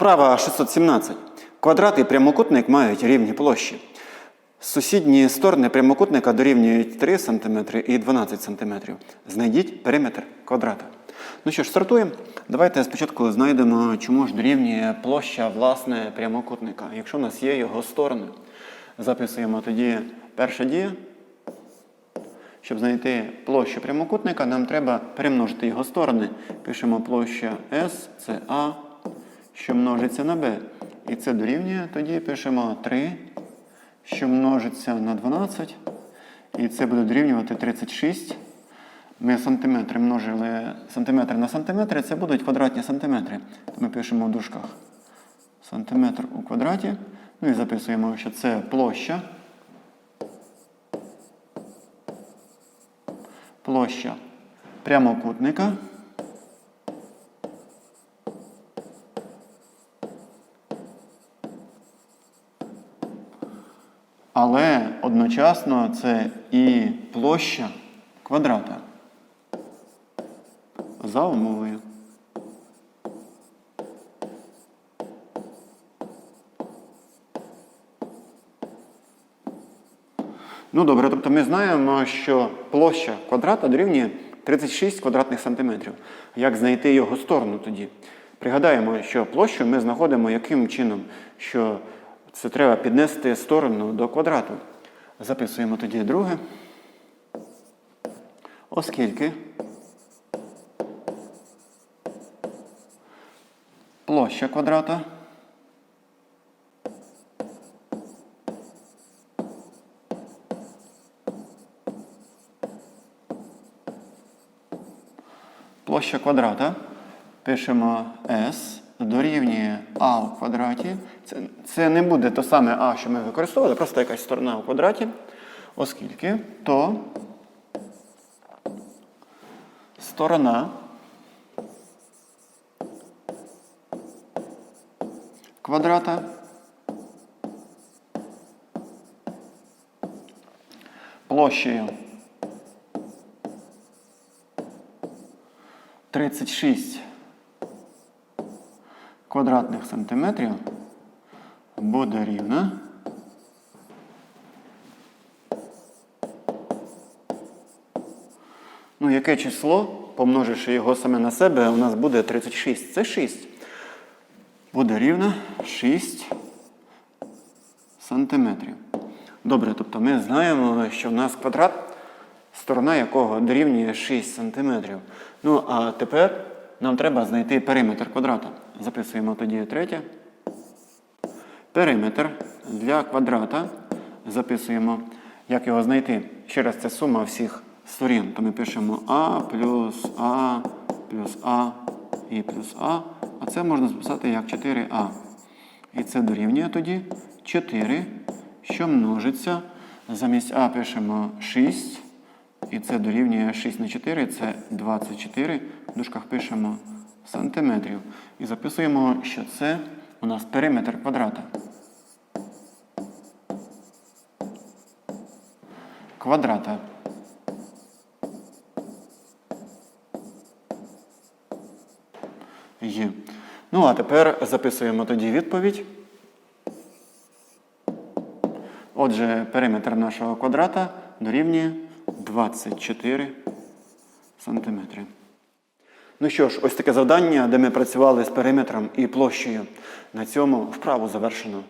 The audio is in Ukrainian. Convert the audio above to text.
Вправа 617. Квадрат і прямокутник мають рівні площі. Сусідні сторони прямокутника дорівнюють 3 см і 12 см. Знайдіть периметр квадрата. Ну що ж, стартуємо. Давайте спочатку знайдемо, чому ж дорівнює площа власне прямокутника, якщо у нас є його сторони. Записуємо тоді перша дія. Щоб знайти площу прямокутника, нам треба перемножити його сторони. Пишемо площа S, це А, що множиться на b. І це дорівнює. Тоді пишемо 3, що множиться на 12. І це буде дорівнювати 36. Ми сантиметри множили сантиметр на сантиметри, це будуть квадратні сантиметри. Ми пишемо в дужках сантиметр у квадраті. Ну і записуємо, що це площа. Площа прямокутника. Але одночасно це і площа квадрата за умовою. Ну добре, тобто ми знаємо, що площа квадрата дорівнює 36 квадратних сантиметрів. Як знайти його сторону тоді? Пригадаємо, що площу ми знаходимо яким чином, що це треба піднести сторону до квадрату. Записуємо тоді друге. Оскільки площа квадрата площа квадрата пишемо S дорівнює А у квадраті. Це, це не буде то саме А, що ми використовували, просто якась сторона у квадраті, оскільки то сторона квадрата площею 36 квадратних сантиметрів буде рівна Ну, яке число, помноживши його саме на себе, у нас буде 36. Це 6. Буде рівно 6 сантиметрів. Добре, тобто ми знаємо, що в нас квадрат, сторона якого дорівнює 6 сантиметрів. Ну, а тепер нам треба знайти периметр квадрата. Записуємо тоді третє. Периметр для квадрата. Записуємо, як його знайти. Ще раз, це сума всіх сторін. То ми пишемо А плюс А плюс А і плюс А. А це можна записати як 4А. І це дорівнює тоді 4, що множиться. Замість А пишемо 6. І це дорівнює 6 на 4, це 24. В дужках пишемо сантиметрів. І записуємо, що це у нас периметр квадрата. Квадрата. Є. Ну, а тепер записуємо тоді відповідь. Отже, периметр нашого квадрата дорівнює 24 сантиметри. Ну що ж, ось таке завдання, де ми працювали з периметром і площею. На цьому вправу завершено.